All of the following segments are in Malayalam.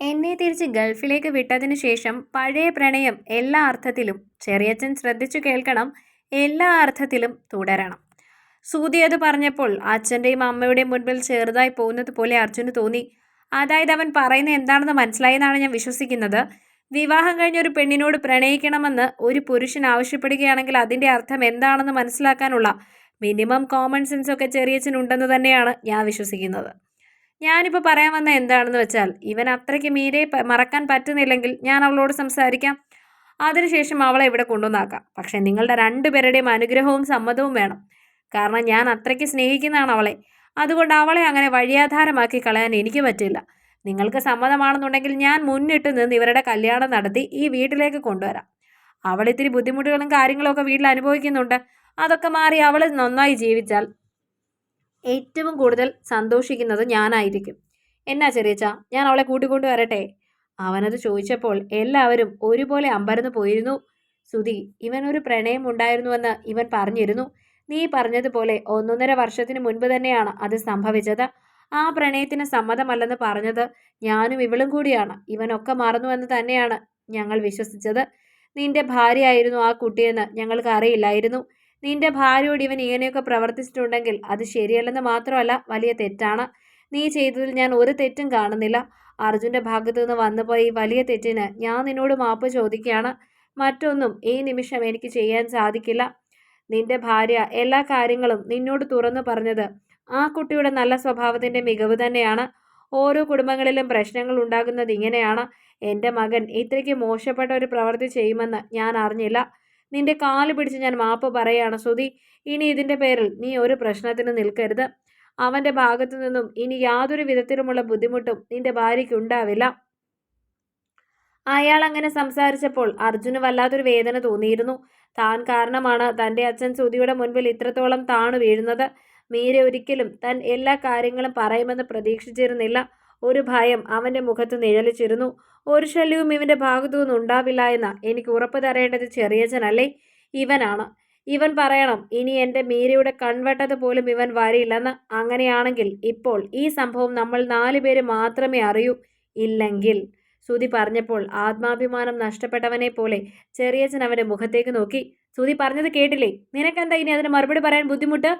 എന്നെ തിരിച്ച് ഗൾഫിലേക്ക് വിട്ടതിന് ശേഷം പഴയ പ്രണയം എല്ലാ അർത്ഥത്തിലും ചെറിയച്ഛൻ ശ്രദ്ധിച്ചു കേൾക്കണം എല്ലാ അർത്ഥത്തിലും തുടരണം. സൂതി അത് പറഞ്ഞപ്പോൾ അച്ഛന്റെയും അമ്മയുടെയും മുൻപിൽ ചെറുതായി പോകുന്നത് പോലെ അർജുന് തോന്നി. അതായത് അവൻ പറയുന്നത് എന്താണെന്ന് മനസ്സിലായെന്നാണ് ഞാൻ വിശ്വസിക്കുന്നത്. വിവാഹം കഴിഞ്ഞ ഒരു പെണ്ണിനോട് പ്രണയിക്കണമെന്ന് ഒരു പുരുഷൻ ആവശ്യപ്പെടുകയാണെങ്കിൽ അതിന്റെ അർത്ഥം എന്താണെന്ന് മനസ്സിലാക്കാനുള്ള മിനിമം കോമൺ സെൻസ് ഒക്കെ ചെറിയച്ഛനുണ്ടെന്ന് തന്നെയാണ് ഞാൻ വിശ്വസിക്കുന്നത്. ഞാനിപ്പോൾ പറയാൻ വന്ന എന്താണെന്ന് വെച്ചാൽ ഇവൻ അത്രയ്ക്ക് മീരെ മറക്കാൻ പറ്റുന്നില്ലെങ്കിൽ ഞാൻ അവളോട് സംസാരിക്കാം. അതിനുശേഷം അവളെ ഇവിടെ കൊണ്ടുവന്നാക്കാം. പക്ഷേ നിങ്ങളുടെ രണ്ടുപേരുടെയും അനുഗ്രഹവും സമ്മതവും വേണം. കാരണം ഞാൻ അത്രയ്ക്ക് സ്നേഹിക്കുന്നതാണ് അവളെ. അതുകൊണ്ട് അവളെ അങ്ങനെ വഴിയാധാരമാക്കി കളയാൻ എനിക്ക് പറ്റില്ല. നിങ്ങൾക്ക് സമ്മതമാണെന്നുണ്ടെങ്കിൽ ഞാൻ മുന്നിട്ട് നിന്ന് ഇവരുടെ കല്യാണം നടത്തി ഈ വീട്ടിലേക്ക് കൊണ്ടുവരാം. അവൾ ഇത്തിരി ബുദ്ധിമുട്ടുകളും കാര്യങ്ങളും ഒക്കെ വീട്ടിൽ അനുഭവിക്കുന്നുണ്ട്. അതൊക്കെ മാറി അവൾ നന്നായി ജീവിച്ചാൽ ഏറ്റവും കൂടുതൽ സന്തോഷിക്കുന്നത് ഞാനായിരിക്കും. എന്നാ ചെറിയച്ച ഞാൻ അവളെ കൂട്ടിക്കൊണ്ടു വരട്ടെ? അവനത് ചോദിച്ചപ്പോൾ എല്ലാവരും ഒരുപോലെ അമ്പരന്ന് പോയിരുന്നു. സുധി ഇവനൊരു പ്രണയം ഉണ്ടായിരുന്നുവെന്ന് ഇവൻ പറഞ്ഞിരുന്നു. നീ പറഞ്ഞതുപോലെ ഒന്നൊന്നര വർഷത്തിന് മുൻപ് തന്നെയാണ് അത് സംഭവിച്ചത്. ആ പ്രണയത്തിന് സമ്മതമല്ലെന്ന് പറഞ്ഞത് ഞാനും ഇവളും കൂടിയാണ്. ഇവനൊക്കെ മറന്നുവെന്ന് തന്നെയാണ് ഞങ്ങൾ വിശ്വസിച്ചത്. നിന്റെ ഭാര്യയായിരുന്നു ആ കുട്ടിയെന്ന് ഞങ്ങൾക്ക് അറിയില്ലായിരുന്നു നിന്റെ ഭാര്യയോട് ഇവൻ ഇങ്ങനെയൊക്കെ പ്രവർത്തിച്ചിട്ടുണ്ടെങ്കിൽ അത് ശരിയല്ലെന്ന് മാത്രമല്ല വലിയ തെറ്റാണ്. നീ ചെയ്തതിൽ ഞാൻ ഒരു തെറ്റും കാണുന്നില്ല. അർജുന്റെ ഭാഗത്തു നിന്ന് വന്നുപോയ ഈ വലിയ തെറ്റിന് ഞാൻ നിന്നോട് മാപ്പ് ചോദിക്കുകയാണ്. മറ്റൊന്നും ഈ നിമിഷം എനിക്ക് ചെയ്യാൻ സാധിക്കില്ല. നിന്റെ ഭാര്യ എല്ലാ കാര്യങ്ങളും നിന്നോട് തുറന്നു പറഞ്ഞത് ആ കുട്ടിയുടെ നല്ല സ്വഭാവത്തിന്റെ മികവ് തന്നെയാണ്. ഓരോ കുടുംബങ്ങളിലും പ്രശ്നങ്ങൾ ഉണ്ടാകുന്നത് ഇങ്ങനെയാണ്. എന്റെ മകൻ ഇത്രയ്ക്ക് മോശപ്പെട്ട ഒരു പ്രവൃത്തി ചെയ്യുമെന്ന് ഞാൻ അറിഞ്ഞില്ല. നിന്റെ കാൽ പിടിച്ച് ഞാൻ മാപ്പ് പറയുകയാണ് ശ്രുതി ഇനി ഇതിന്റെ പേരിൽ നീ ഒരു പ്രശ്നത്തിന് നിൽക്കരുത്. അവന്റെ ഭാഗത്തു നിന്നും ഇനി യാതൊരു വിധത്തിലുമുള്ള ബുദ്ധിമുട്ടും നിന്റെ ഭാര്യയ്ക്ക് ഉണ്ടാവില്ല അയാൾ അങ്ങനെ സംസാരിച്ചപ്പോൾ അർജുന് വല്ലാത്തൊരു വേദന തോന്നിയിരുന്നു. താൻ കാരണമാണ് തന്റെ അച്ഛൻ ശ്രുതിയുടെ മുൻപിൽ ഇത്രത്തോളം താണു വീഴുന്നത്. മീര ഒരിക്കലും താൻ എല്ലാ കാര്യങ്ങളും പറയുമെന്ന് പ്രതീക്ഷിച്ചിരുന്നില്ല. ഒരു ഭയം അവന്റെ മുഖത്ത് നിഴലിച്ചിരുന്നു. ഒരു ശല്യവും ഇവന്റെ ഭാഗത്തു നിന്നുണ്ടാവില്ല എന്ന് എനിക്ക് ഉറപ്പ് തരേണ്ടത് ചെറിയച്ഛനല്ലേ? ഇവനാണ്. ഇവൻ പറയണം ഇനി എന്റെ മീരയുടെ കൺവെട്ടത് പോലും ഇവൻ വരില്ലെന്ന്. അങ്ങനെയാണെങ്കിൽ ഇപ്പോൾ ഈ സംഭവം നമ്മൾ നാല് പേര് മാത്രമേ അറിയൂ. ഇല്ലെങ്കിൽ സുതി പറഞ്ഞപ്പോൾ ആത്മാഭിമാനം നഷ്ടപ്പെട്ടവനെ പോലെ ചെറിയച്ഛൻ അവന്റെ മുഖത്തേക്ക് നോക്കി. സുതി പറഞ്ഞത് കേട്ടില്ലേ? നിനക്കെന്താ ഇനി അതിന് മറുപടി പറയാൻ ബുദ്ധിമുട്ട്?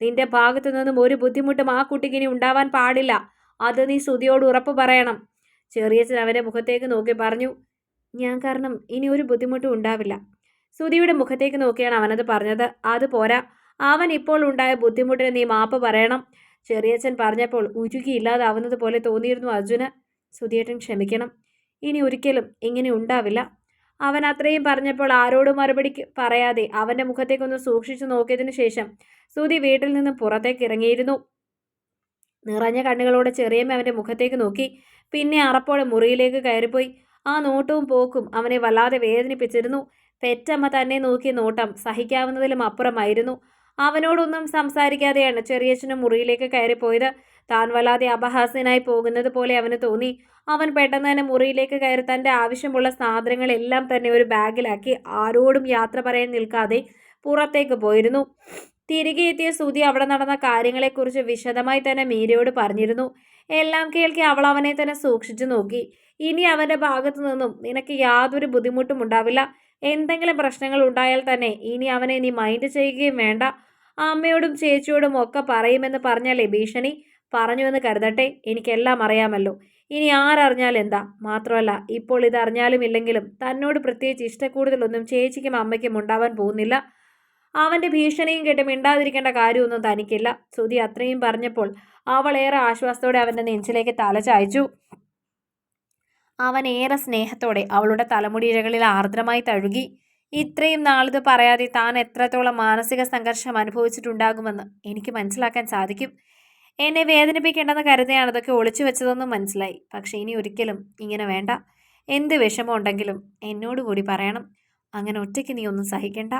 നിന്റെ ഭാഗത്തു നിന്നും ഒരു ബുദ്ധിമുട്ടും ആ കുട്ടിക്ക് ഇനി ഉണ്ടാവാൻ പാടില്ല. അത് നീ സ്തുതിയോട് ഉറപ്പ് പറയണം. ചെറിയച്ഛൻ അവന്റെ മുഖത്തേക്ക് നോക്കി പറഞ്ഞു ഞാൻ കാരണം ഇനി ഒരു ബുദ്ധിമുട്ടും ഉണ്ടാവില്ല. സ്തുതിയുടെ മുഖത്തേക്ക് നോക്കിയാണ് അവനത് പറഞ്ഞത്. അത് പോരാ. അവൻ ഇപ്പോൾ ഉണ്ടായ ബുദ്ധിമുട്ടിന് നീ മാപ്പ് പറയണം. ചെറിയച്ഛൻ പറഞ്ഞപ്പോൾ ഉരുകിയില്ലാതാവുന്നത് പോലെ തോന്നിയിരുന്നു അർജുന്. സുധിയേട്ടൻ ക്ഷമിക്കണം. ഇനി ഒരിക്കലും ഇങ്ങനെ ഉണ്ടാവില്ല. അവൻ അത്രയും പറഞ്ഞപ്പോൾ ആരോടും മറുപടി പറയാതെ അവന്റെ മുഖത്തേക്കൊന്ന് സൂക്ഷിച്ചു നോക്കിയതിനു ശേഷം സുധി വീട്ടിൽ നിന്ന് പുറത്തേക്ക് ഇറങ്ങിയിരുന്നു. നിറഞ്ഞ കണ്ണുകളോടെ ചെറിയമ്മ അവന്റെ മുഖത്തേക്ക് നോക്കി. പിന്നെ അറപ്പോടെ മുറിയിലേക്ക് കയറിപ്പോയി. ആ നോട്ടവും പോക്കും അവനെ വല്ലാതെ വേദനിപ്പിച്ചിരുന്നു. പെറ്റമ്മ തന്നെ നോക്കിയ നോട്ടം സഹിക്കാവുന്നതിലും അപ്പുറമായിരുന്നു. അവനോടൊന്നും സംസാരിക്കാതെയാണ് ചെറിയച്ഛനും മുറിയിലേക്ക് കയറിപ്പോയത്. താൻ വല്ലാതെ അപഹാസ്യനായി പോകുന്നത് പോലെ അവന് തോന്നി. അവൻ പെട്ടെന്ന് തന്നെ മുറിയിലേക്ക് കയറി തന്റെ ആവശ്യമുള്ള സാധനങ്ങളെല്ലാം തന്നെ ഒരു ബാഗിലാക്കി ആരോടും യാത്ര പറയാൻ നിൽക്കാതെ പുറത്തേക്ക് പോയിരുന്നു. തിരികെ എത്തിയ സുധി അവിടെ നടന്ന കാര്യങ്ങളെക്കുറിച്ച് വിശദമായി തന്നെ മീരയോട് പറഞ്ഞിരുന്നു. എല്ലാം കേൾക്കി അവൾ അവനെ തന്നെ സൂക്ഷിച്ചു നോക്കി. ഇനി അവന്റെ ഭാഗത്തു നിന്നും നിനക്ക് യാതൊരു ബുദ്ധിമുട്ടും ഉണ്ടാവില്ല. എന്തെങ്കിലും പ്രശ്നങ്ങൾ ഉണ്ടായാൽ തന്നെ ഇനി അവനെ നീ മൈൻഡ് ചെയ്യുകയും വേണ്ട. അമ്മയോടും ചേച്ചിയോടും ഒക്കെ പറയുമെന്ന് പറഞ്ഞാലേ ഭീഷണി? പറഞ്ഞു പറഞ്ഞുവെന്ന് കരുതട്ടെ. എനിക്കെല്ലാം അറിയാമല്ലോ. ഇനി ആരറിഞ്ഞാൽ എന്താ? മാത്രമല്ല ഇപ്പോൾ ഇതറിഞ്ഞാലും ഇല്ലെങ്കിലും തന്നോട് പ്രത്യേകിച്ച് ഇഷ്ടക്കൂടുതലൊന്നും ചേച്ചിക്കും അമ്മയ്ക്കും ഉണ്ടാവാൻ പോകുന്നില്ല. അവന്റെ ഭീഷണിയും കേട്ട് മിണ്ടാതിരിക്കേണ്ട കാര്യമൊന്നും തനിക്കില്ല. സുധി അത്രയും പറഞ്ഞപ്പോൾ അവൾ ഏറെ ആശ്വാസത്തോടെ അവന്റെ നെഞ്ചിലേക്ക് തല ചായച്ചു. അവൻ ഏറെ സ്നേഹത്തോടെ അവളുടെ തലമുടിയിഴകളിൽ ആർദ്രമായി തഴുകി. ഇത്രയും നാളിത് പറയാതെ താൻ എത്രത്തോളം മാനസിക സംഘർഷം അനുഭവിച്ചിട്ടുണ്ടാകുമെന്ന് എനിക്ക് മനസ്സിലാക്കാൻ സാധിക്കും. എന്നെ വേദനിപ്പിക്കേണ്ടെന്ന് കരുതിയാണ് അതൊക്കെ ഒളിച്ചു വെച്ചതെന്നും മനസ്സിലായി. പക്ഷേ ഇനി ഒരിക്കലും ഇങ്ങനെ വേണ്ട. എന്ത് വിഷമമുണ്ടെങ്കിലും എന്നോട് കൂടി പറയണം. അങ്ങനെ ഒറ്റയ്ക്ക് നീ ഒന്നും സഹിക്കണ്ട.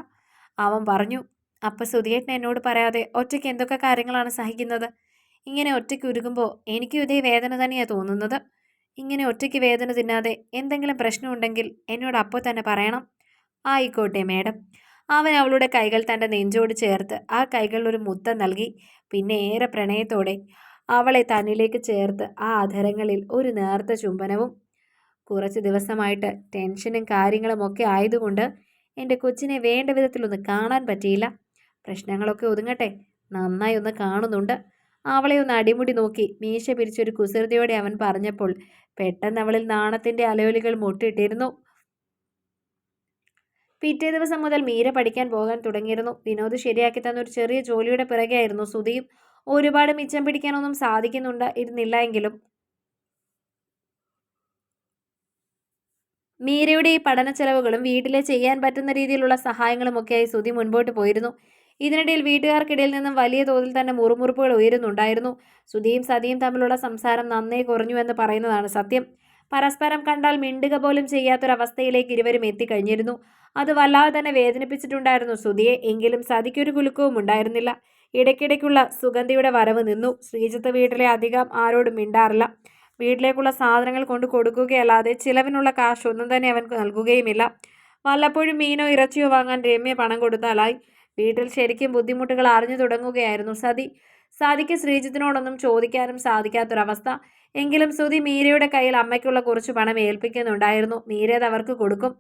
അവൻ പറഞ്ഞു അപ്പം സുധിയേട്ടൻ എന്നോട് പറയാതെ ഒറ്റയ്ക്ക് എന്തൊക്കെ കാര്യങ്ങളാണ് സഹിക്കുന്നത്? ഇങ്ങനെ ഒറ്റയ്ക്ക് ഉരുകുമ്പോൾ എനിക്കും ഇതേ വേദന തന്നെയാണ് തോന്നുന്നത്. ഇങ്ങനെ ഒറ്റയ്ക്ക് വേദന തിന്നാതെ എന്തെങ്കിലും പ്രശ്നമുണ്ടെങ്കിൽ എന്നോട് അപ്പോൾ തന്നെ പറയണം. ആയിക്കോട്ടെ മേഡം. അവൻ അവളുടെ കൈകൾ തന്റെ നെഞ്ചോട് ചേർത്ത് ആ കൈകളിൽ ഒരു മുത്തം നൽകി പിന്നെ ഏറെ പ്രണയത്തോടെ അവളെ തന്നിലേക്ക് ചേർത്ത് ആ അധരങ്ങളിൽ ഒരു നേർത്ത ചുംബനവും കുറച്ച് ദിവസമായിട്ട് ടെൻഷനും കാര്യങ്ങളും ഒക്കെ ആയതുകൊണ്ട് എന്റെ കൊച്ചിനെ വേണ്ട വിധത്തിലൊന്ന് കാണാൻ പറ്റിയില്ല. പ്രശ്നങ്ങളൊക്കെ ഒതുങ്ങട്ടെ. നന്നായി ഒന്ന് കാണുന്നുണ്ട്. അവളെ ഒന്ന് അടിമുടി നോക്കി മീശ പിരിച്ചൊരു കുസൃതിയോടെ അവൻ പറഞ്ഞപ്പോൾ പെട്ടെന്ന് അവളിൽ നാണത്തിന്റെ അലയൊലികൾ മുട്ടിട്ടിരുന്നു പിറ്റേ ദിവസം മുതൽ മീര പഠിക്കാൻ പോകാൻ തുടങ്ങിയിരുന്നു. വിനോദ് ശരിയാക്കി തന്ന ഒരു ചെറിയ ജോലിയുടെ പിറകെയായിരുന്നു സുധിയും. ഒരുപാട് മിച്ചം പിടിക്കാനൊന്നും സാധിക്കുന്നുണ്ട് ഇരുന്നില്ല എങ്കിലും. മീരയുടെ ഈ പഠന ചെലവുകളും വീട്ടിലെ ചെയ്യാൻ പറ്റുന്ന രീതിയിലുള്ള സഹായങ്ങളും സഹായങ്ങളുമൊക്കെയായി സുധി മുൻപോട്ട് പോയിരുന്നു. ഇതിനിടയിൽ വീട്ടുകാർക്കിടയിൽ നിന്നും വലിയ തോതിൽ തന്നെ മുറുമുറുപ്പുകൾ ഉയരുന്നുണ്ടായിരുന്നു. സുധിയും സതിയും തമ്മിലുള്ള സംസാരം നന്നേ കുറഞ്ഞു എന്ന് പറയുന്നതാണ് സത്യം. പരസ്പരം കണ്ടാൽ മിണ്ടുക പോലും ചെയ്യാത്തൊരവസ്ഥയിലേക്ക് ഇരുവരും എത്തിക്കഴിഞ്ഞിരുന്നു. അത് വല്ലാതെ തന്നെ വേദനിപ്പിച്ചിട്ടുണ്ടായിരുന്നു സുധിയെ എങ്കിലും സതിക്കൊരു കുലുക്കവും ഉണ്ടായിരുന്നില്ല. ഇടയ്ക്കിടയ്ക്കുള്ള സുഗന്ധിയുടെ വരവ് നിന്നു. ശ്രീജിത്ത് വീട്ടിലെ അധികം ആരോടും മിണ്ടാറില്ല. വീട്ടിലേക്കുള്ള സാധനങ്ങൾ കൊണ്ട് കൊടുക്കുകയല്ലാതെ ചിലവിനുള്ള കാശ് ഒന്നും തന്നെ അവൻ നൽകുകയുമില്ല. വല്ലപ്പോഴും മീനോ ഇറച്ചിയോ വാങ്ങാൻ രമ്യ പണം കൊടുത്താലായി. വീട്ടിൽ ശരിക്കും ബുദ്ധിമുട്ടുകൾ അറിഞ്ഞു തുടങ്ങുകയായിരുന്നു സതി. സതിക്ക് ശ്രീജിത്തിനോടൊന്നും ചോദിക്കാനും സാധിക്കാത്തൊരവസ്ഥ. എങ്കിലും സുതി മീരയുടെ കയ്യിൽ അമ്മയ്ക്കുള്ള കുറച്ച് പണം ഏൽപ്പിക്കുന്നുണ്ടായിരുന്നു. മീര അത് അവർക്ക് കൊടുക്കും.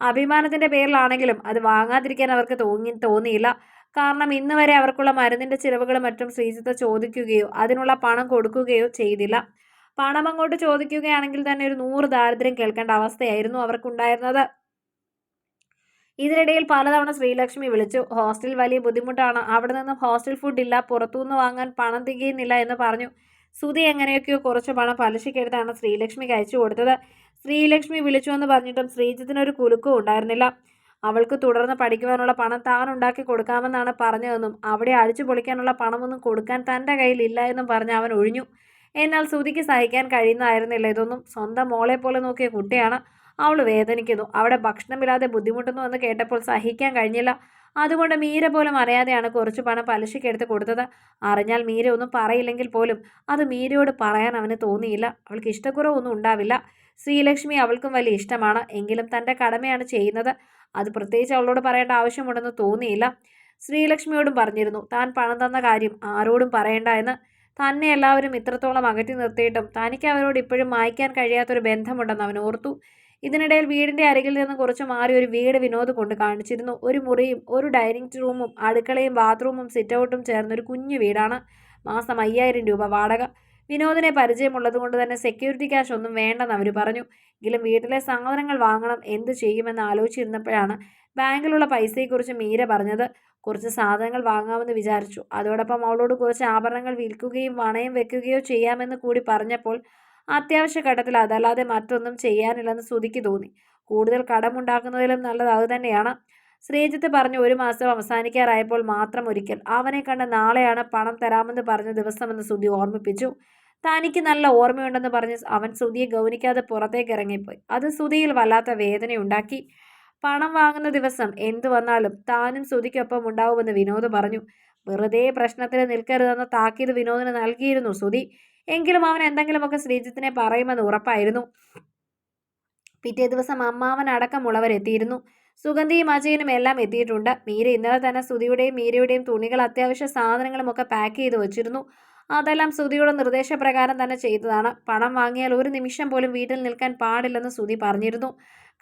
അഭിമാനത്തിന്റെ പേരിലാണെങ്കിലും അത് വാങ്ങാതിരിക്കാൻ അവർക്ക് തോന്നി തോന്നിയില്ല. കാരണം ഇന്ന് വരെ അവർക്കുള്ള മരുന്നിന്റെ ചിലവുകളും മറ്റും ശ്രീജിത്ത് ചോദിക്കുകയോ അതിനുള്ള പണം കൊടുക്കുകയോ ചെയ്തില്ല. പണം അങ്ങോട്ട് ചോദിക്കുകയാണെങ്കിൽ തന്നെ ഒരു നൂറ് ദാരിദ്ര്യം കേൾക്കേണ്ട അവസ്ഥയായിരുന്നു അവർക്കുണ്ടായിരുന്നത്. ഇതിനിടയിൽ പലതവണ ശ്രീലക്ഷ്മി വിളിച്ചു ഹോസ്റ്റൽ വലിയ ബുദ്ധിമുട്ടാണ്. അവിടെ നിന്ന് ഹോസ്റ്റൽ ഫുഡ് ഇല്ല. പുറത്തുനിന്ന് വാങ്ങാൻ പണം തികയുന്നില്ല എന്ന് പറഞ്ഞു. സുധി എങ്ങനെയൊക്കെയോ കുറച്ച് പണം പലിശക്കെടുത്താണ് ശ്രീലക്ഷ്മിക്ക് അയച്ചു കൊടുത്തത്. ശ്രീലക്ഷ്മി വിളിച്ചു എന്ന് പറഞ്ഞിട്ടും ശ്രീജിത്തിനൊരു കുലുക്കവും ഉണ്ടായിരുന്നില്ല. അവൾക്ക് തുടർന്ന് പഠിക്കുവാനുള്ള പണം താൻ ഉണ്ടാക്കി കൊടുക്കാമെന്നാണ് പറഞ്ഞതെന്നും അവിടെ അടിച്ചു പൊളിക്കാനുള്ള പണമൊന്നും കൊടുക്കാൻ തന്റെ കയ്യിലില്ല എന്നും പറഞ്ഞ് അവൻ ഒഴിഞ്ഞു. എന്നാൽ ശ്രുതിക്ക് സഹിക്കാൻ കഴിയുന്നതായിരുന്നില്ല. ഇതൊന്നും സ്വന്തം മോളെ പോലെ നോക്കിയ കുട്ടിയാണ് അവൾ വേദനിക്കുന്നു. അവിടെ ഭക്ഷണമില്ലാതെ ബുദ്ധിമുട്ടുന്നു എന്ന് കേട്ടപ്പോൾ സഹിക്കാൻ കഴിഞ്ഞില്ല. അതുകൊണ്ട് മീര പോലും അറിയാതെയാണ് കുറച്ച് പണം പലിശയ്ക്കെടുത്ത് കൊടുത്തത്. അറിഞ്ഞാൽ മീര ഒന്നും പറയില്ലെങ്കിൽ പോലും അത് മീരയോട് പറയാൻ അവന് തോന്നിയില്ല. അവൾക്ക് ഇഷ്ടക്കുറവൊന്നും ഉണ്ടാവില്ല. ശ്രീലക്ഷ്മി അവൾക്കും വലിയ ഇഷ്ടമാണ്. എങ്കിലും തന്റെ കടമയാണ് ചെയ്യുന്നത്. അത് പ്രത്യേകിച്ച് അവളോട് പറയേണ്ട ആവശ്യമുണ്ടെന്ന് തോന്നിയില്ല. ശ്രീലക്ഷ്മിയോടും പറഞ്ഞിരുന്നു താൻ പണം തന്ന കാര്യം ആരോടും പറയേണ്ട എന്ന്. തന്നെ എല്ലാവരും ഇത്രത്തോളം അകറ്റി നിർത്തിയിട്ടും തനിക്ക് അവരോട് ഇപ്പോഴും മായ്ക്കാൻ കഴിയാത്തൊരു ബന്ധമുണ്ടെന്ന് അവൻ ഓർത്തു. ഇതിനിടയിൽ വീടിന്റെ അരികിൽ നിന്ന് കുറച്ച് മാറി ഒരു വീട് വിനോദ് കൊണ്ട് കാണിച്ചിരുന്നു. ഒരു മുറിയും ഒരു ഡൈനിങ് റൂമും അടുക്കളയും ബാത്റൂമും സിറ്റൗട്ടും ചേർന്ന ഒരു കുഞ്ഞു വീടാണ്. മാസം അയ്യായിരം രൂപ വാടക. വിനോദിനെ പരിചയമുള്ളത് കൊണ്ട് തന്നെ സെക്യൂരിറ്റി ക്യാഷ് ഒന്നും വേണ്ടെന്ന് അവർ പറഞ്ഞു. എങ്കിലും വീട്ടിലെ സാധനങ്ങൾ വാങ്ങണം എന്ത് ചെയ്യുമെന്ന് ആലോചിച്ചിരുന്നപ്പോഴാണ് ബാങ്കിലുള്ള പൈസയെക്കുറിച്ച് മീര പറഞ്ഞത്. കുറച്ച് സാധനങ്ങൾ വാങ്ങാമെന്ന് വിചാരിച്ചു. അതോടൊപ്പം അവളോട് കുറച്ച് ആഭരണങ്ങൾ വിൽക്കുകയും വണയം വെക്കുകയോ ചെയ്യാമെന്ന് കൂടി പറഞ്ഞപ്പോൾ അത്യാവശ്യ ഘട്ടത്തിൽ അതല്ലാതെ മറ്റൊന്നും ചെയ്യാനില്ലെന്ന് ശ്രുതിക്ക് തോന്നി. കൂടുതൽ കടമുണ്ടാക്കുന്നതിലും നല്ലത് അത് തന്നെയാണ്. ശ്രീജിത്ത് പറഞ്ഞു ഒരു മാസം അവസാനിക്കാറായപ്പോൾ മാത്രം ഒരിക്കൽ. അവനെ കണ്ട് നാളെയാണ് പണം തരാമെന്ന് പറഞ്ഞ ദിവസമെന്ന് ശ്രുതി ഓർമ്മിപ്പിച്ചു. തനിക്ക് നല്ല ഓർമ്മയുണ്ടെന്ന് പറഞ്ഞ് അവൻ ശ്രുതിയെ ഗൗനിക്കാതെ പുറത്തേക്ക് ഇറങ്ങിപ്പോയി. അത് ശ്രുതിയിൽ വല്ലാത്ത വേദനയുണ്ടാക്കി. പണം വാങ്ങുന്ന ദിവസം എന്തു വന്നാലും താനും ശ്രുതിക്കൊപ്പം ഉണ്ടാവുമെന്ന് വിനോദ് പറഞ്ഞു. വെറുതെ പ്രശ്നത്തിന് നിൽക്കരുതെന്ന താക്കീത് വിനോദിന് നൽകിയിരുന്നു ശ്രുതി. എങ്കിലും അവൻ എന്തെങ്കിലുമൊക്കെ ശ്രീജിത്തിനെ പറയുമെന്ന് ഉറപ്പായിരുന്നു. പിറ്റേ ദിവസം അമ്മാവൻ അടക്കമുള്ളവരെത്തിയിരുന്നു. സുഗന്ധിയും അജയനും എല്ലാം എത്തിയിട്ടുണ്ട്. മീര ഇന്നലെ തന്നെ സുതിയുടെയും മീരയുടെയും തുണികൾ അത്യാവശ്യ സാധനങ്ങളും ഒക്കെ പാക്ക് ചെയ്ത് വെച്ചിരുന്നു. അതെല്ലാം സുതിയുടെ നിർദ്ദേശപ്രകാരം തന്നെ ചെയ്തതാണ്. പണം വാങ്ങിയാൽ ഒരു നിമിഷം പോലും വീട്ടിൽ നിൽക്കാൻ പാടില്ലെന്ന് സുതി പറഞ്ഞിരുന്നു.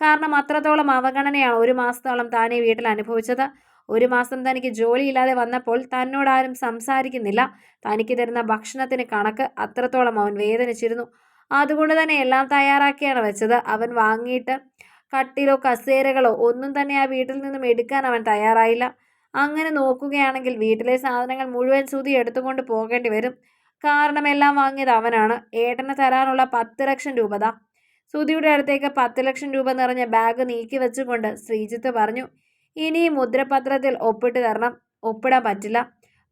കാരണം അത്രത്തോളം അവഗണനയാണ് ഒരു മാസത്തോളം താനേ വീട്ടിൽ അനുഭവിച്ചത്. ഒരു മാസം തനിക്ക് ജോലിയില്ലാതെ വന്നപ്പോൾ തന്നോടാരും സംസാരിക്കുന്നില്ല. തനിക്ക് തരുന്ന ഭക്ഷണത്തിന് കണക്ക് അത്രത്തോളം അവൻ വേദനിച്ചിരുന്നു. അതുകൊണ്ട് തന്നെ എല്ലാം തയ്യാറാക്കിയാണ് വെച്ചത്. അവൻ വാങ്ങിയിട്ട് കട്ടിലോ കസേരകളോ ഒന്നും തന്നെ ആ വീട്ടിൽ നിന്നും എടുക്കാൻ അവൻ തയ്യാറായില്ല. അങ്ങനെ നോക്കുകയാണെങ്കിൽ വീട്ടിലെ സാധനങ്ങൾ മുഴുവൻ സുതി എടുത്തുകൊണ്ട് പോകേണ്ടി വരും. കാരണം എല്ലാം വാങ്ങിയത് അവനാണ്. ഏട്ടന് തരാനുള്ള പത്ത് ലക്ഷം രൂപതാ. സുധിയുടെ അടുത്തേക്ക് പത്ത് ലക്ഷം രൂപ നിറഞ്ഞ ബാഗ് നീക്കി വെച്ചുകൊണ്ട് ശ്രീജിത്ത് പറഞ്ഞു ഇനി മുദ്രപത്രത്തിൽ ഒപ്പിട്ട് തരണം. ഒപ്പിടാൻ പറ്റില്ല.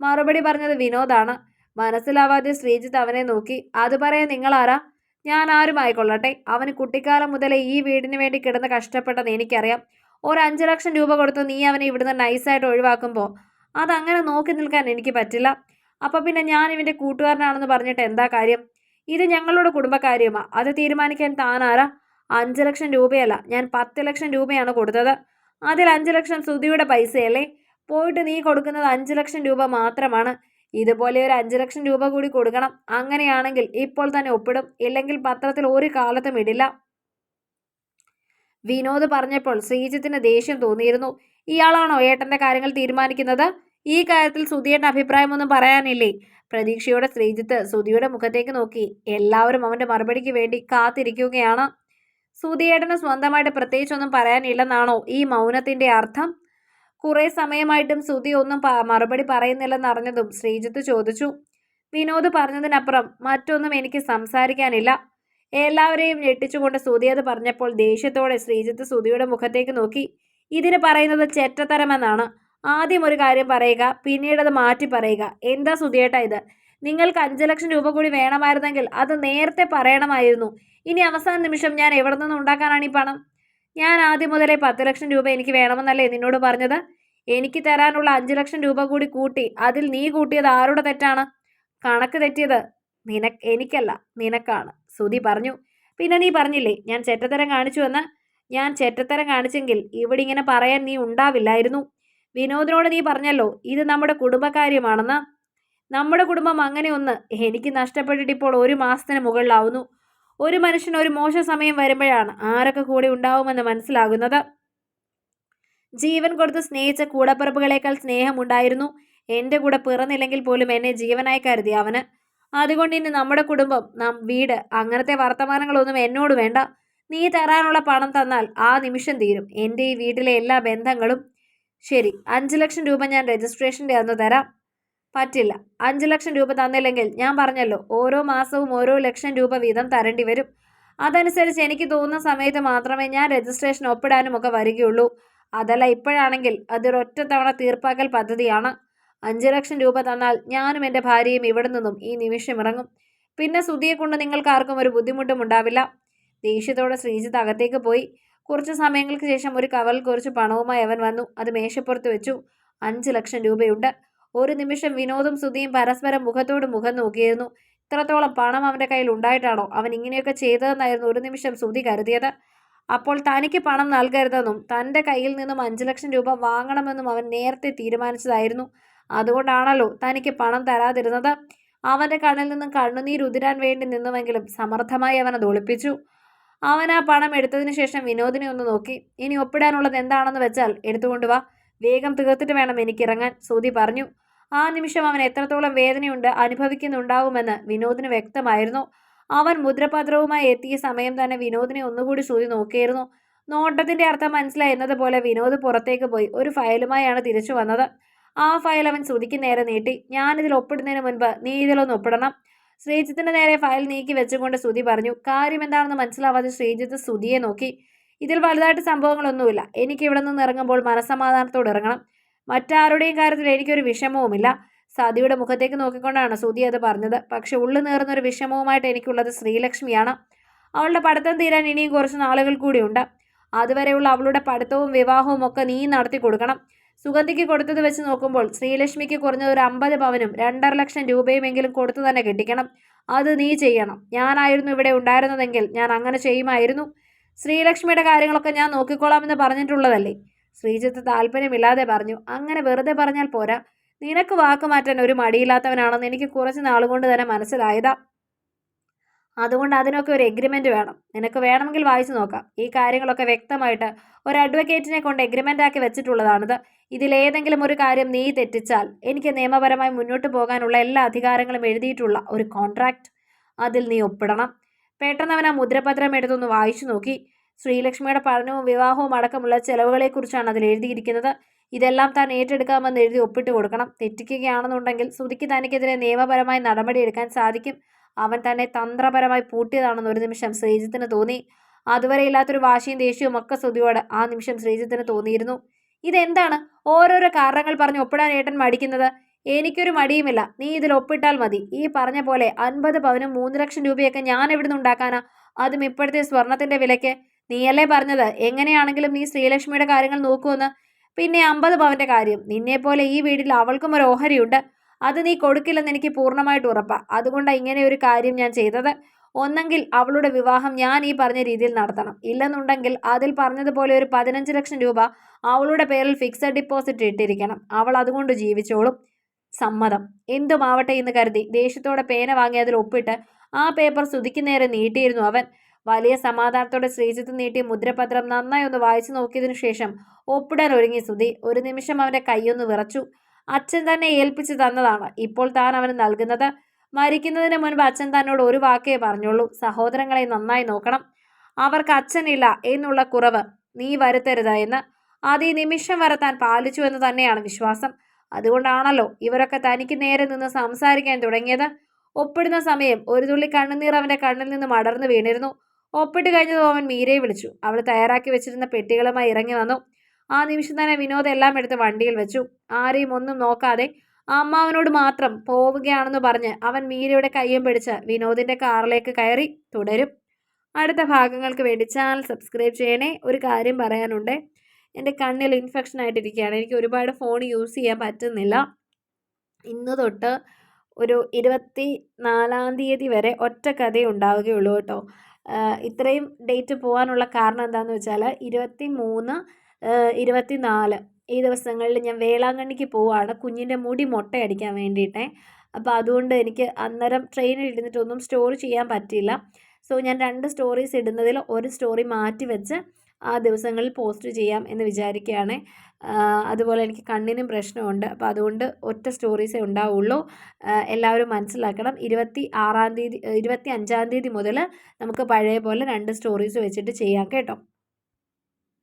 മറുപടി പറഞ്ഞത് വിനോദാണ്. മനസ്സിലാവാതെ ശ്രീജിത്ത് അവനെ നോക്കി അത് പറയാൻ നിങ്ങളാരാ? ഞാൻ ആരും ആയിക്കൊള്ളട്ടെ. അവന് കുട്ടിക്കാലം മുതലേ ഈ വീടിന് വേണ്ടി കിടന്ന് കഷ്ടപ്പെട്ടത് എനിക്കറിയാം. ഒരു അഞ്ച് ലക്ഷം രൂപ കൊടുത്ത് നീ അവനെ ഇവിടുന്ന് നൈസായിട്ട് ഒഴിവാക്കുമ്പോൾ അതങ്ങനെ നോക്കി നിൽക്കാൻ എനിക്ക് പറ്റില്ല. അപ്പം പിന്നെ ഞാൻ ഇവന്റെ കൂട്ടുകാരനാണെന്ന് പറഞ്ഞിട്ട് എന്താ കാര്യം? ഇത് ഞങ്ങളുടെ കുടുംബകാര്യമാണ് അത് തീരുമാനിക്കാൻ താനാരാ? അഞ്ച് ലക്ഷം രൂപയല്ല ഞാൻ പത്ത് ലക്ഷം രൂപയാണ് കൊടുത്തത്. അതിൽ അഞ്ച് ലക്ഷം സുധിയുടെ പൈസയല്ലേ? പോയിട്ട് നീ കൊടുക്കുന്നത് അഞ്ച് ലക്ഷം രൂപ മാത്രമാണ്. ഇതുപോലെ ഒരു അഞ്ച് ലക്ഷം രൂപ കൂടി കൊടുക്കണം. അങ്ങനെയാണെങ്കിൽ ഇപ്പോൾ തന്നെ ഒപ്പിടും. ഇല്ലെങ്കിൽ പത്രത്തിൽ ഒരു കാലത്തും ഇടില്ല. വിനോദ് പറഞ്ഞപ്പോൾ ശ്രീജിത്തിന് ദേഷ്യം തോന്നിയിരുന്നു. ഇയാളാണോ ഏട്ടന്റെ കാര്യങ്ങൾ തീരുമാനിക്കുന്നത്? ഈ കാര്യത്തിൽ സുധിയുടെ അഭിപ്രായമൊന്നും പറയാനില്ലേ? പ്രതീക്ഷയോടെ ശ്രീജിത്ത് സുധിയുടെ മുഖത്തേക്ക് നോക്കി. എല്ലാവരും അവന്റെ മറുപടിക്ക് വേണ്ടി കാത്തിരിക്കുകയാണ്. സുധിയേട്ടന് സ്വന്തമായിട്ട് പ്രത്യേകിച്ചൊന്നും പറയാനില്ലെന്നാണോ ഈ മൗനത്തിന്റെ അർത്ഥം? കുറെ സമയമായിട്ടും സുധി ഒന്നും മറുപടി പറയുന്നില്ലെന്ന് അറിഞ്ഞതും ശ്രീജിത്ത് ചോദിച്ചു വിനോദ് പറഞ്ഞതിനപ്പുറം മറ്റൊന്നും എനിക്ക് സംസാരിക്കാനില്ല. എല്ലാവരെയും ഞെട്ടിച്ചുകൊണ്ട് സുധി അത് പറഞ്ഞപ്പോൾ ദേഷ്യത്തോടെ ശ്രീജിത്ത് സുധിയുടെ മുഖത്തേക്ക് നോക്കി ഇതിന് പറയുന്നത് ചെറ്റത്തരമെന്നാണ്. ആദ്യം ഒരു കാര്യം പറയുക പിന്നീട് അത് മാറ്റി പറയുക. എന്താ സുധിയേട്ടാ ഇത്? നിങ്ങൾക്ക് അഞ്ച് ലക്ഷം രൂപ കൂടി വേണമായിരുന്നെങ്കിൽ അത് നേരത്തെ പറയണമായിരുന്നു. ഇനി അവസാന നിമിഷം ഞാൻ എവിടെ നിന്ന് ഉണ്ടാക്കാനാണ് ഈ പണം? ഞാൻ ആദ്യം മുതലേ പത്ത് ലക്ഷം രൂപ എനിക്ക് വേണമെന്നല്ലേ നിന്നോട് പറഞ്ഞത്? എനിക്ക് തരാനുള്ള അഞ്ച് ലക്ഷം രൂപ കൂടി കൂട്ടി. അതിൽ നീ കൂട്ടിയത് ആരുടെ തെറ്റാണ്? കണക്ക് തെറ്റിയത് നിന എനിക്കല്ല നിനക്കാണ്. സുധി പറഞ്ഞു. പിന്നെ നീ പറഞ്ഞില്ലേ ഞാൻ ചെറ്റത്തരം കാണിച്ചു എന്ന്? ഞാൻ ചെറ്റത്തരം കാണിച്ചെങ്കിൽ ഇവിടെ ഇങ്ങനെ പറയാൻ നീ ഉണ്ടാവില്ലായിരുന്നു. വിനോദിനോട് നീ പറഞ്ഞല്ലോ ഇത് നമ്മുടെ കുടുംബകാര്യമാണെന്ന്. നമ്മുടെ കുടുംബം അങ്ങനെ ഒന്ന് എനിക്ക് നഷ്ടപ്പെട്ടിട്ട് ഇപ്പോൾ ഒരു മാസത്തിന് മുകളിലാവുന്നു. ഒരു മനുഷ്യൻ ഒരു മോശ സമയം വരുമ്പോഴാണ് ആരൊക്കെ കൂടെ ഉണ്ടാവുമെന്ന് മനസ്സിലാകുന്നത്. ജീവൻ കൊടുത്ത് സ്നേഹിച്ച കൂടപ്പിറപ്പുകളേക്കാൾ സ്നേഹമുണ്ടായിരുന്നു എന്റെ കൂടെ പിറന്നില്ലെങ്കിൽ പോലും എന്നെ ജീവനായി കരുതി അവന്. അതുകൊണ്ട് ഇനി നമ്മുടെ കുടുംബം നാം വീട് അങ്ങനത്തെ വർത്തമാനങ്ങളൊന്നും എന്നോട് വേണ്ട. നീ തരാനുള്ള പണം തന്നാൽ ആ നിമിഷം തീരും. എന്റെ ഈ വീട്ടിലെ എല്ലാ ബന്ധങ്ങളും. ശരി അഞ്ച് ലക്ഷം രൂപ ഞാൻ രജിസ്ട്രേഷന്റെ അന്ന് തരാം. പറ്റില്ല. അഞ്ച് ലക്ഷം രൂപ തന്നില്ലെങ്കിൽ ഞാൻ പറഞ്ഞല്ലോ ഓരോ മാസവും ഓരോ ലക്ഷം രൂപ വീതം തരേണ്ടി വരും. അതനുസരിച്ച് എനിക്ക് തോന്നുന്ന സമയത്ത് മാത്രമേ ഞാൻ രജിസ്ട്രേഷൻ ഒപ്പിടാനും ഒക്കെ വരികയുള്ളൂ. അതല്ല ഇപ്പോഴാണെങ്കിൽ അതൊരൊറ്റ തവണ തീർപ്പാക്കൽ പദ്ധതിയാണ്. അഞ്ച് ലക്ഷം രൂപ തന്നാൽ ഞാനും എന്റെ ഭാര്യയും ഇവിടെ നിന്നും ഈ നിമിഷം ഇറങ്ങും. പിന്നെ സുധിയെ കൊണ്ട് നിങ്ങൾക്ക് ആർക്കും ഒരു ബുദ്ധിമുട്ടും ഉണ്ടാവില്ല. ദേഷ്യത്തോടെ ശ്രീജിത്ത് അകത്തേക്ക് പോയി. കുറച്ച് സമയങ്ങൾക്ക് ശേഷം ഒരു കവറിൽ കുറച്ച് പണവുമായി അവൻ വന്നു. അത് മേശപ്പുറത്ത് വെച്ചു. അഞ്ച് ലക്ഷം രൂപയുണ്ട്. ഒരു നിമിഷം വിനോദും സുധിയും പരസ്പരം മുഖത്തോട് മുഖം നോക്കിയിരുന്നു. ഇത്രത്തോളം പണം അവന്റെ കയ്യിൽ ഉണ്ടായിട്ടാണോ അവൻ ഇങ്ങനെയൊക്കെ ചെയ്തതെന്നായിരുന്നു ഒരു നിമിഷം സുധി കരുതിയത്. അപ്പോൾ തനിക്ക് പണം നൽകരുതെന്നും തന്റെ കയ്യിൽ നിന്നും അഞ്ച് ലക്ഷം രൂപ വാങ്ങണമെന്നും അവൻ നേരത്തെ തീരുമാനിച്ചതായിരുന്നു. അതുകൊണ്ടാണല്ലോ തനിക്ക് പണം തരാതിരുന്നത്. അവന്റെ കണ്ണിൽ നിന്നും കണ്ണുനീർ ഉതിരാൻ വേണ്ടി നിന്നുവെങ്കിലും സമർത്ഥമായി അവൻ അത് ഒളിപ്പിച്ചു. അവൻ ആ പണം എടുത്തതിന് ശേഷം വിനോദിനെ ഒന്ന് നോക്കി. ഇനി ഒപ്പിടാനുള്ളത് എന്താണെന്ന് വെച്ചാൽ എടുത്തുകൊണ്ടുവാ വേഗം തീർത്തിട്ട് വേണം എനിക്കിറങ്ങാൻ സൂതി പറഞ്ഞു. ആ നിമിഷം അവൻ എത്രത്തോളം വേദനയുണ്ട് അനുഭവിക്കുന്നുണ്ടാവുമെന്ന് വിനോദിന് വ്യക്തമായിരുന്നു. അവൻ മുദ്രപത്രവുമായി എത്തിയ സമയം തന്നെ വിനോദിനെ ഒന്നുകൂടി സൂതി നോക്കിയിരുന്നു. നോട്ടത്തിന്റെ അർത്ഥം മനസ്സിലായിരുന്നതുപോലെ വിനോദ് പുറത്തേക്ക് പോയി. ഒരു ഫയലുമായാണ് തിരിച്ചു വന്നത്. ആ ഫയൽ അവൻ സുതിക്ക് നേരെ നീട്ടി. ഞാനിതിൽ ഒപ്പിടുന്നതിന് മുൻപ് നീ ഇതിലൊന്ന് ഒപ്പിടണം. ശ്രീജിത്തിന്റെ നേരെ ഫയൽ നീക്കി വെച്ചുകൊണ്ട് സുതി പറഞ്ഞു. കാര്യം എന്താണെന്ന് മനസ്സിലാവാതെ ശ്രീജിത്ത് സുതിയെ നോക്കി. ഇതിൽ വലുതായിട്ട് സംഭവങ്ങളൊന്നുമില്ല. എനിക്ക് ഇവിടെ നിന്ന് ഇറങ്ങുമ്പോൾ മനസ്സമാധാനത്തോട് ഇറങ്ങണം. മറ്റാരുടെയും കാര്യത്തിൽ എനിക്കൊരു വിഷമവുമില്ല. സതിയുടെ മുഖത്തേക്ക് നോക്കിക്കൊണ്ടാണ് സുധി അത് പറഞ്ഞത്. പക്ഷെ ഉള്ളു നേർന്നൊരു വിഷമവുമായിട്ട് എനിക്കുള്ളത് ശ്രീലക്ഷ്മിയാണ്. അവളുടെ പഠിത്തം തീരാൻ ഇനിയും കുറച്ച് നാളുകൾ കൂടിയുണ്ട്. അതുവരെയുള്ള അവളുടെ പഠിത്തവും വിവാഹവും ഒക്കെ നീ നടത്തി കൊടുക്കണം. സുഗന്ധിക്ക് കൊടുത്തത് വെച്ച് നോക്കുമ്പോൾ ശ്രീലക്ഷ്മിക്ക് കുറഞ്ഞത് ഒരു അമ്പത് പവനും രണ്ടര ലക്ഷം രൂപയുമെങ്കിലും കൊടുത്തു തന്നെ കെട്ടിക്കണം. അത് നീ ചെയ്യണം. ഞാനായിരുന്നു ഇവിടെ ഉണ്ടായിരുന്നതെങ്കിൽ ഞാൻ അങ്ങനെ ചെയ്യുമായിരുന്നു. ശ്രീലക്ഷ്മിയുടെ കാര്യങ്ങളൊക്കെ ഞാൻ നോക്കിക്കോളാമെന്ന് പറഞ്ഞിട്ടുള്ളതല്ലേ? ശ്രീജിത്ത് താല്പര്യമില്ലാതെ പറഞ്ഞു അങ്ങനെ വെറുതെ പറഞ്ഞാൽ പോരാ. നിനക്ക് വാക്ക് മാറ്റാൻ ഒരു മടിയില്ലാത്തവനാണെന്ന് എനിക്ക് കുറച്ച് നാളുകൊണ്ട് തന്നെ മനസ്സിലായതാ. അതുകൊണ്ട് അതിനൊക്കെ ഒരു എഗ്രിമെന്റ് വേണം. നിനക്ക് വേണമെങ്കിൽ വായിച്ചു നോക്കാം. ഈ കാര്യങ്ങളൊക്കെ വ്യക്തമായിട്ട് ഒരു അഡ്വക്കേറ്റിനെ കൊണ്ട് എഗ്രിമെന്റ് ആക്കി വെച്ചിട്ടുള്ളതാണിത്. ഇതിലേതെങ്കിലും ഒരു കാര്യം നീ തെറ്റിച്ചാൽ എനിക്ക് നിയമപരമായി മുന്നോട്ട് പോകാനുള്ള എല്ലാ അധികാരങ്ങളും എഴുതിയിട്ടുള്ള ഒരു കോൺട്രാക്റ്റ് അതിൽ നീ ഒപ്പിടണം. പെട്ടെന്ന് അവൻ ആ മുദ്രപത്രം എടുത്തൊന്ന് വായിച്ചു നോക്കി. ശ്രീലക്ഷ്മിയുടെ പഠനവും വിവാഹവും അടക്കമുള്ള ചെലവുകളെക്കുറിച്ചാണ് അതിൽ എഴുതിയിരിക്കുന്നത്. ഇതെല്ലാം താൻ ഏറ്റെടുക്കാമെന്ന് എഴുതി ഒപ്പിട്ട് കൊടുക്കണം. തെറ്റിക്കുകയാണെന്നുണ്ടെങ്കിൽ സുധിക്ക് തനിക്കെതിരെ നിയമപരമായി നടപടിയെടുക്കാൻ സാധിക്കും. അവൻ തന്നെ തന്ത്രപരമായി പൂട്ടിയതാണെന്ന് ഒരു നിമിഷം ശ്രീജിത്തിന് തോന്നി. അതുവരെ ഇല്ലാത്തൊരു വാശിയും ദേഷ്യവും ഒക്കെ സുധിയോട് ആ നിമിഷം ശ്രീജിത്തിന് തോന്നിയിരുന്നു. ഇതെന്താണ്? ഓരോരോ കാരണങ്ങൾ പറഞ്ഞ് ഒപ്പിടാൻ ഏട്ടൻ മടിക്കുന്നത്. എനിക്കൊരു മടിയുമില്ല. നീ ഇതിൽ ഒപ്പിട്ടാൽ മതി. ഈ പറഞ്ഞ പോലെ അൻപത് പവനും മൂന്ന് ലക്ഷം രൂപയൊക്കെ ഞാൻ എവിടുന്ന് ഉണ്ടാക്കാനാ? അതും ഇപ്പോഴത്തെ സ്വർണത്തിന്റെ വിലയ്ക്ക്. നീയല്ലേ പറഞ്ഞത്? എങ്ങനെയാണെങ്കിലും നീ ശ്രീലക്ഷ്മിയുടെ കാര്യങ്ങൾ നോക്കുമെന്ന് പിന്നെ അമ്പത് പവന്റെ കാര്യം. നിന്നെപ്പോലെ ഈ വീടിൽ അവൾക്കും ഒരു ഓഹരിയുണ്ട്. അത് നീ കൊടുക്കില്ലെന്ന് എനിക്ക് പൂർണമായിട്ട് ഉറപ്പാണ് അതുകൊണ്ടാണ് ഇങ്ങനെ ഒരു കാര്യം ഞാൻ ചെയ്തത്. ഒന്നെങ്കിൽ അവളുടെ വിവാഹം ഞാൻ ഈ പറഞ്ഞ രീതിയിൽ നടത്തണം. ഇല്ലെന്നുണ്ടെങ്കിൽ അതിൽ പറഞ്ഞതുപോലെ ഒരു പതിനഞ്ച് ലക്ഷം രൂപ അവളുടെ പേരിൽ ഫിക്സഡ് ഡിപ്പോസിറ്റ് ഇട്ടിരിക്കണം. അവൾ അതുകൊണ്ട് ജീവിച്ചോളും. സമ്മതം. എന്തുമാവട്ടെ എന്ന് കരുതി. ദേഷ്യത്തോടെ പേന വാങ്ങി അതിൽ ഒപ്പിട്ട് ആ പേപ്പർ സുതിക്ക് നീട്ടിയിരുന്നു അവൻ. വലിയ സമാധാനത്തോടെ ശ്രീജിത്ത് നീട്ടി മുദ്രപത്രം നന്നായി ഒന്ന് വായിച്ചു നോക്കിയതിനു ശേഷം ഒപ്പിടാൻ ഒരുങ്ങി സുധി ഒരു നിമിഷം അവന്റെ കൈയൊന്ന് വിറച്ചു. അച്ഛൻ തന്നെ ഏൽപ്പിച്ചു തന്നതാണ്. ഇപ്പോൾ താൻ അവന് നൽകുന്നത്. മരിക്കുന്നതിന് മുൻപ് അച്ഛൻ തന്നോട് ഒരു വാക്കേ പറഞ്ഞുള്ളൂ. സഹോദരങ്ങളെ നന്നായി നോക്കണം. അവർക്ക് അച്ഛനില്ല എന്നുള്ള കുറവ് നീ വരുത്തരുത് എന്ന്. അത് ഈ നിമിഷം വരെ താൻ പാലിച്ചു എന്ന് തന്നെയാണ് വിശ്വാസം. അതുകൊണ്ടാണല്ലോ ഇവരൊക്കെ തനിക്ക് നേരെ നിന്ന് സംസാരിക്കാൻ തുടങ്ങിയത്. ഒപ്പിടുന്ന സമയം ഒരു തുള്ളി കണ്ണുനീർ അവന്റെ കണ്ണിൽ നിന്ന് അടർന്നു വീണിരുന്നു. ഒപ്പിട്ട് കഴിഞ്ഞതും അവൻ മീരയെ വിളിച്ചു. അവൾ തയ്യാറാക്കി വെച്ചിരുന്ന പെട്ടികളുമായി ഇറങ്ങി വന്നു. ആ നിമിഷം തന്നെ വിനോദ് എല്ലാം എടുത്ത് വണ്ടിയിൽ വെച്ചു. ആരെയും ഒന്നും നോക്കാതെ അമ്മാവനോട് മാത്രം പോവുകയാണെന്ന് പറഞ്ഞ് അവൻ മീരയുടെ കയ്യും പിടിച്ച് വിനോദിന്റെ കാറിലേക്ക് കയറി തുടരും. അടുത്ത ഭാഗങ്ങൾക്ക് വേണ്ടി ചാനൽ സബ്സ്ക്രൈബ് ചെയ്യണേ. ഒരു കാര്യം പറയാനുണ്ട്. എന്റെ കണ്ണിൽ ഇൻഫെക്ഷൻ ആയിട്ടിരിക്കുകയാണ്. എനിക്ക് ഒരുപാട് ഫോൺ യൂസ് ചെയ്യാൻ പറ്റുന്നില്ല. ഇന്ന് തൊട്ട് ഒരു ഇരുപത്തി നാലാം തീയതി വരെ ഒറ്റ കഥയേ ഉണ്ടാവുകയുള്ളൂ കേട്ടോ. ഇത്രയും ഡേറ്റ് പോകാനുള്ള കാരണം എന്താണെന്ന് വെച്ചാൽ ഇരുപത്തി മൂന്ന് ഇരുപത്തി നാല് ഈ ദിവസങ്ങളിൽ ഞാൻ വേളാങ്കണ്ണിക്ക് പോവാണ്. കുഞ്ഞിന്റെ മുടി മുട്ടയടിക്കാൻ വേണ്ടിയിട്ടേ. അപ്പോൾ അതുകൊണ്ട് എനിക്ക് അന്നേരം ട്രെയിനിൽ ഇരുന്നിട്ടൊന്നും സ്റ്റോർ ചെയ്യാൻ പറ്റിയില്ല. സോ ഞാൻ രണ്ട് സ്റ്റോറീസ് ഇടുന്നതിൽ ഒരു സ്റ്റോറി മാറ്റി വെച്ച് ആ ദിവസങ്ങളിൽ പോസ്റ്റ് ചെയ്യാം എന്ന് വിചാരിക്കുകയാണ്. അതുപോലെ എനിക്ക് കണ്ണിനും പ്രശ്നമുണ്ട്. അപ്പോൾ അതുകൊണ്ട് ഒറ്റ സ്റ്റോറീസേ ഉണ്ടാവുള്ളൂ. എല്ലാവരും മനസ്സിലാക്കണം. ഇരുപത്തി ആറാം തീയതി ഇരുപത്തി അഞ്ചാം തീയതി മുതൽ നമുക്ക് പഴയ പോലെ രണ്ട് സ്റ്റോറീസ് വെച്ചിട്ട് ചെയ്യാം കേട്ടോ.